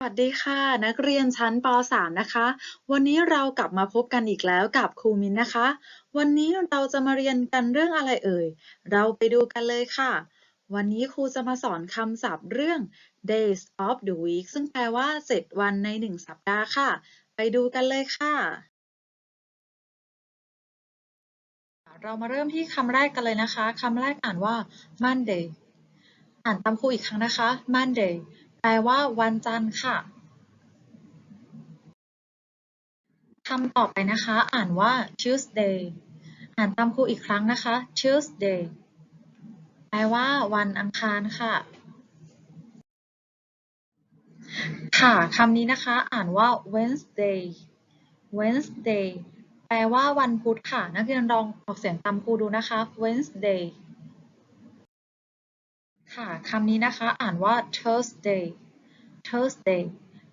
สวัสดีค่ะ นักเรียนชั้นป .3 นะคะ วันนี้เรากลับมาพบกันอีกแล้วกับครูมิ้นนะคะ วันนี้เราจะมาเรียนกันเรื่องอะไรเอ่ย เราไปดูกันเลยค่ะ วันนี้ครูจะมาสอนคำศัพท์เรื่อง days of the week ซึ่งแปลว่า 7 วันใน 1 สัปดาห์ค่ะ ไปดูกันเลยค่ะ เรามาเริ่มที่คำแรกกันเลยนะคะคำแรกอ่านว่า Monday อ่านตามครูอีกครั้งนะคะ Monday แปลว่าวันจันทร์ค่ะ คำต่อไปนะคะ อ่านว่า Tuesday อ่านตามครูอีกครั้งนะคะ Tuesday แปลว่าวันอังคารค่ะ ค่ะคำนี้นะคะอ่านว่า Wednesday Wednesday แปลว่าวันพุธค่ะ นักเรียนลองออกเสียงตามครูดูนะคะ Wednesday ค่ะคำนี้นะคะอ่านว่า Thursday Thursday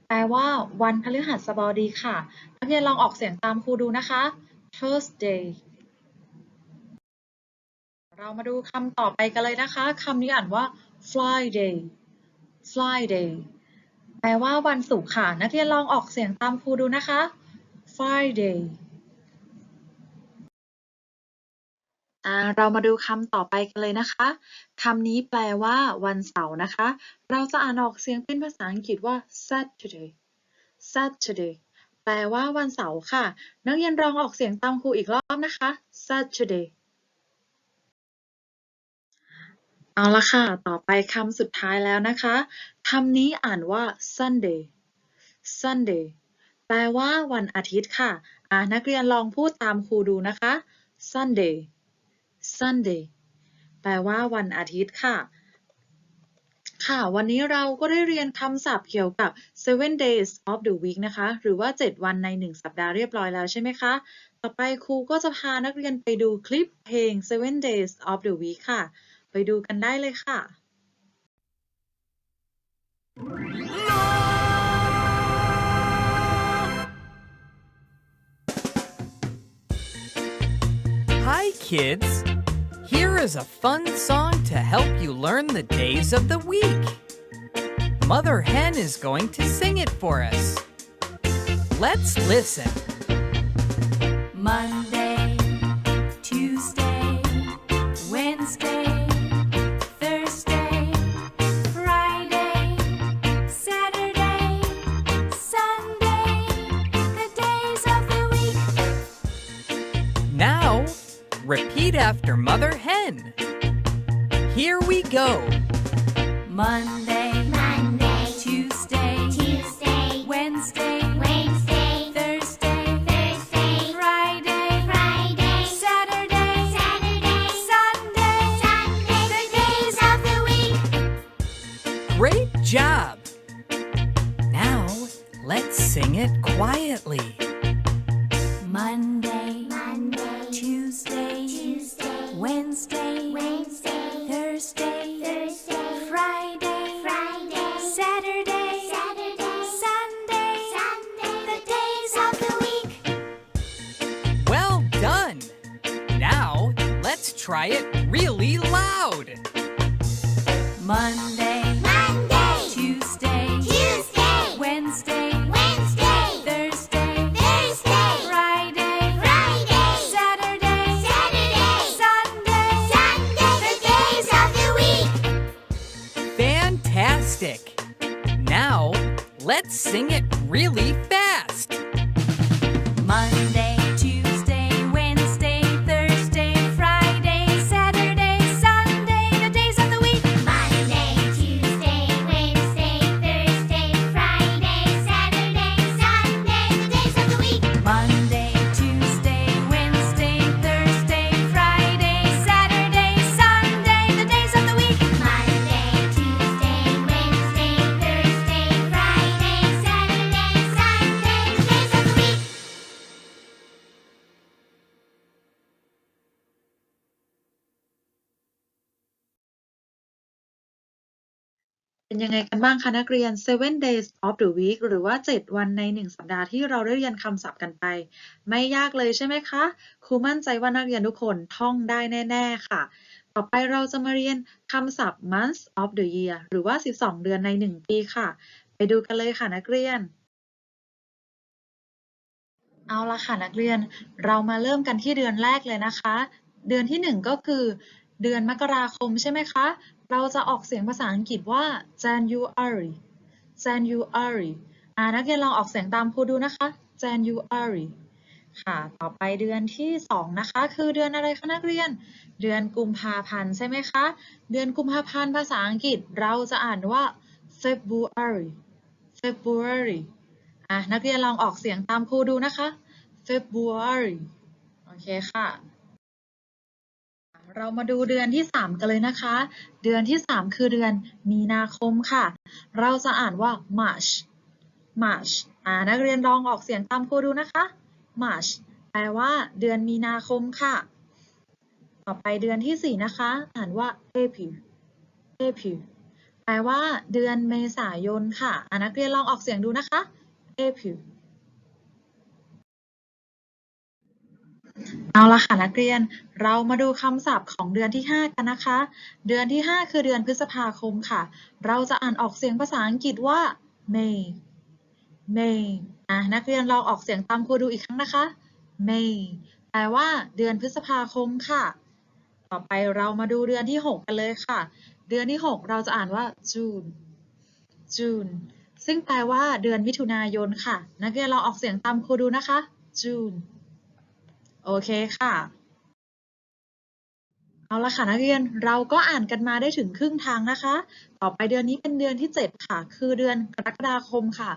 แปลว่าวันพฤหัสบดีค่ะ นักเรียนลองออกเสียงตามครูดูนะคะ Thursday เรามาดูคำต่อไปกันเลยนะคะคำนี้อ่านว่า Friday Friday แปลว่าวันศุกร์ค่ะ นักเรียนลองออกเสียงตามครูดูนะคะ Friday อ่าเรามาดูคำต่อไปกันเลยนะคะคำนี้แปลว่าวันเสาร์นะคะ เราจะอ่านออกเสียงเป็นภาษาอังกฤษว่า Saturday Saturday แปลว่าวันเสาร์ค่ะ นักเรียนลองออกเสียงตามครูอีกรอบนะคะ Saturday เอาละค่ะ ต่อไปคำสุดท้ายแล้วนะคะ คำนี้อ่านว่า Sunday Sunday แปลว่าวันอาทิตย์ค่ะ อ่านักเรียนลองพูดตามครูดูนะคะ Sunday Sunday แปลว่าวันอาทิตย์ค่ะ ค่ะ วันนี้เราก็ได้เรียนคำศัพท์เกี่ยวกับ seven days of the week นะคะ หรือว่า 7 วันใน 1 สัปดาห์เรียบร้อยแล้วใช่ไหมคะ ต่อไปครูก็จะพานักเรียนไปดูคลิปเพลง seven days of the week ค่ะ ไปดูกันได้เลยค่ะ Hi, kids! Here is a fun song to help you learn the days of the week. Mother Hen is going to sing it for us. Let's listen. Monday, Wednesday, sing it really fast. เป็นยังไงกันบ้างคะนักเรียน seven days of the week หรือว่า 7 วันใน 1 สัปดาห์ที่เราได้เรียนคำศัพท์กันไป ไม่ยากเลยใช่ไหมคะ ครูมั่นใจว่านักเรียนทุกคนท่องได้แน่ ๆ ค่ะ ต่อไปเราจะมาเรียนคำศัพท์ months of the year หรือว่า 12 เดือนใน 1 ปีค่ะ ไปดูกันเลยค่ะนักเรียน เอาละค่ะนักเรียน เรามาเริ่มกันที่เดือนแรกเลยนะคะ เดือนที่หนึ่งก็คือเดือนมกราคมใช่ไหมคะ เราจะออกเสียงภาษาอังกฤษว่า January January อ่านักเรียนลองออกเสียงตามครูดูนะคะ January ค่ะ ต่อไปเดือนที่สองนะคะ คือเดือนอะไรคะนักเรียน เดือนกุมภาพันธ์ใช่ไหมคะ เดือนกุมภาพันธ์ภาษาอังกฤษเราจะอ่านว่า February February อะนักเรียนลองออกเสียงตามครูดูนะคะ February โอเคค่ะ เรามาดูเดือนที่ 3 กันเลยนะคะ เดือนที่ 3 คือเดือนมีนาคมค่ะ เราจะอ่านว่า March March อ่านักเรียนลองออกเสียงตามครูดูนะคะ March แปลว่าเดือนมีนาคมค่ะ ต่อไปเดือนที่ 4 นะคะ อ่านว่า April April แปลว่าเดือนเมษายนค่ะอ่านักเรียนลองออกเสียงดูนะคะ April เอาละค่ะนักเรียนเรามาดูคำศัพท์ของเดือนที่ 5 กันนะคะ เดือนที่ 5 คือเดือนพฤษภาคมค่ะ เราจะอ่านออกเสียงภาษาอังกฤษว่า May May อะนักเรียนลองออกเสียงตามครูดูอีกครั้งนะคะ May แปลว่าเดือนพฤษภาคมค่ะ ต่อไปเรามาดูเดือนที่ 6 กันเลยค่ะ เดือนที่ 6 เราจะอ่านว่า June June ซึ่งแปลว่าเดือนมิถุนายนค่ะ นักเรียนลองออกเสียงตามครูดูนะคะ June โอเคค่ะ เอาละค่ะนักเรียนเราก็อ่านกันมาได้ถึงครึ่งทางนะคะ ต่อไปเดือนนี้เป็นเดือนที่ 7 ค่ะ คือเดือนกรกฎาคมค่ะ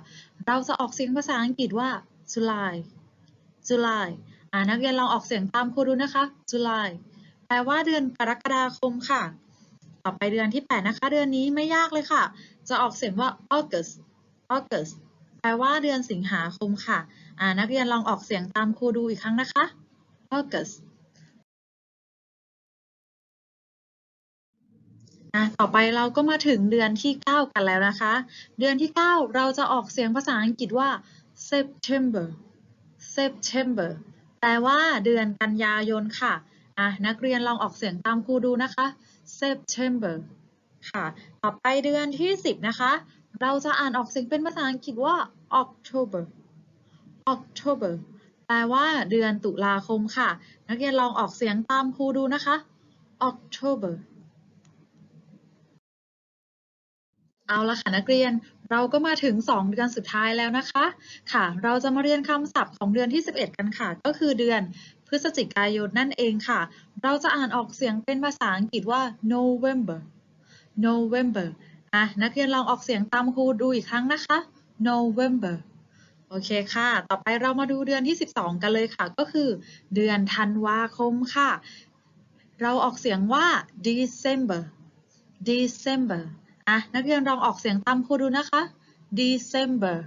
เราจะออกเสียงภาษาอังกฤษว่า July July อ่านักเรียนลองออกเสียงตามครูดูนะคะ July แปลว่าเดือนกรกฎาคมค่ะ ต่อไปเดือนที่ 8 นะคะ เดือนนี้ไม่ยากเลยค่ะ จะออกเสียงว่า August August แปลว่าเดือนสิงหาคมค่ะ อ่า นักเรียนลองออกเสียงตามครูดูอีกครั้งนะคะ August อะต่อไปเราก็มาถึงเดือนที่ 9 กันแล้วนะคะ เดือนที่ 9 เราจะออกเสียงภาษาอังกฤษว่า September September แปลว่าเดือนกันยายนค่ะอะ นักเรียนลองออกเสียงตามครูดูนะคะ September ค่ะ ต่อไปเดือนที่ 10 นะคะ เราจะอ่านออกเสียงเป็นภาษาอังกฤษว่า October October แปลว่าเดือนตุลาคมค่ะ นักเรียนลองออกเสียงตามครูดูนะคะ October เอาละค่ะนักเรียนเราก็มาถึง 2 เดือนสุดท้ายแล้วนะคะ ค่ะ เราจะมาเรียนคำศัพท์ของเดือนที่ 11 กันค่ะ ก็คือเดือนพฤศจิกายนนั่นเองค่ะ เราจะอ่านออกเสียงเป็นภาษาอังกฤษว่า November November อะนักเรียนลองออกเสียงตามครูดูอีกครั้งนะคะ November โอเคค่ะ ต่อไปเรามาดูเดือนที่ 12 กันเลยค่ะ ก็คือเดือนธันวาคมค่ะ เราออกเสียงว่า December December อะนักเรียนลองออกเสียงตามครูดูนะคะ December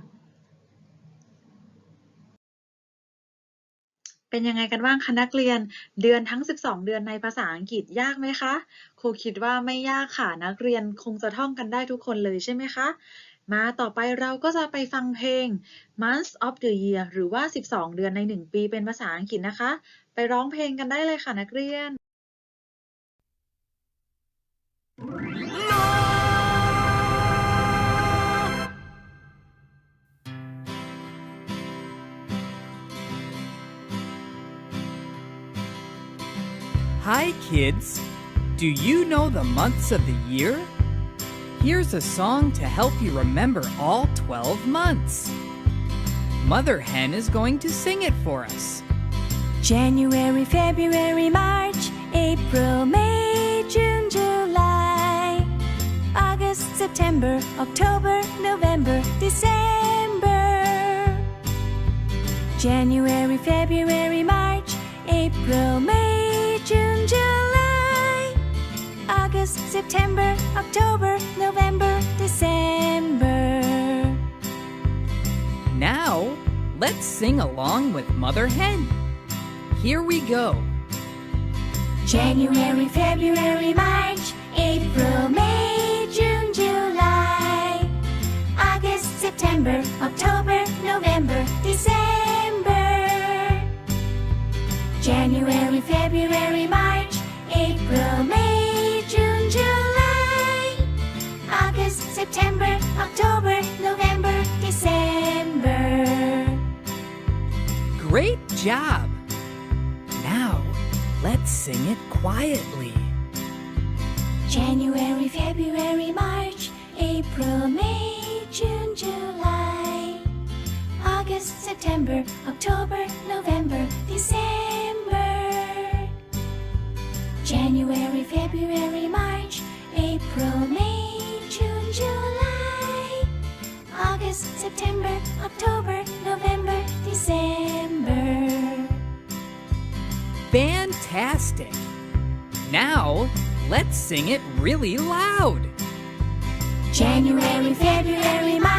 เป็นยังไงกันบ้างคะนักเรียนเดือนทั้ง 12 เดือนในภาษาอังกฤษยากไหมคะ ครูคิดว่าไม่ยากค่ะนักเรียนคงจะท่องกันได้ทุกคนเลยใช่ไหมคะ มาต่อไปเราก็จะไปฟังเพลง Months of the Year หรือว่า 12 เดือนใน 1 ปีเป็นภาษาอังกฤษนะคะ ไปร้องเพลงกันได้เลยค่ะนักเรียน Hi, kids. Do you know the months of the year? Here's a song to help you remember all 12 months. Mother Hen is going to sing it for us. January, February, March, April, May, June, July, August, September, October, November, December. January, February, March, April, May, August, September, October, November, December. Now, let's sing along with Mother Hen. Here we go. January, February, March, April, May, June, July, August, September, October, November, December. January, February, March, August, September, October, November, December. Great job! Now, let's sing it quietly. January, February, March, April, May, June, July, August, September, October, November, December. January, February, March, April, May. September, October, November, December. Fantastic! Now, let's sing it really loud. January, February, March,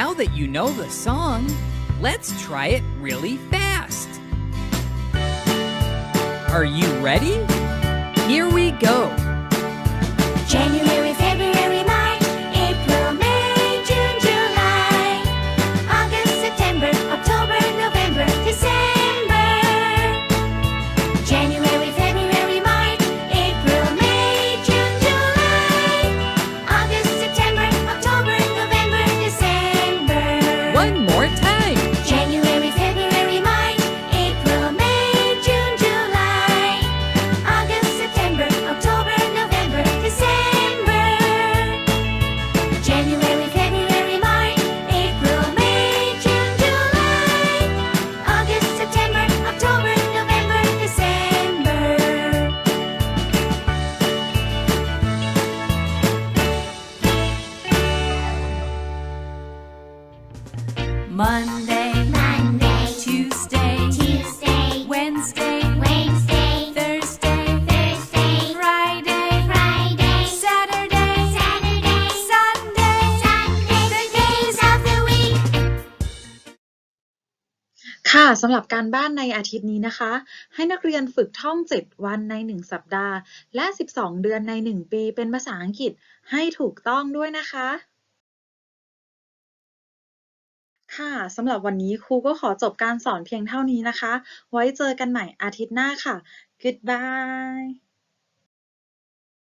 Now that you know the song, let's try it really fast. Are you ready? Here we go. January, ค่ะสำหรับการบ้านในอาทิตย์นี้นะคะ ให้นักเรียนฝึกท่อง 7 วันใน 1 สัปดาห์ และ 12 เดือนใน 1 ปีเป็นภาษาอังกฤษให้ถูกต้องด้วยนะคะ ค่ะสำหรับวันนี้ครูก็ขอจบการสอนเพียงเท่านี้นะคะ ไว้เจอกันใหม่อาทิตย์หน้าค่ะ Goodbye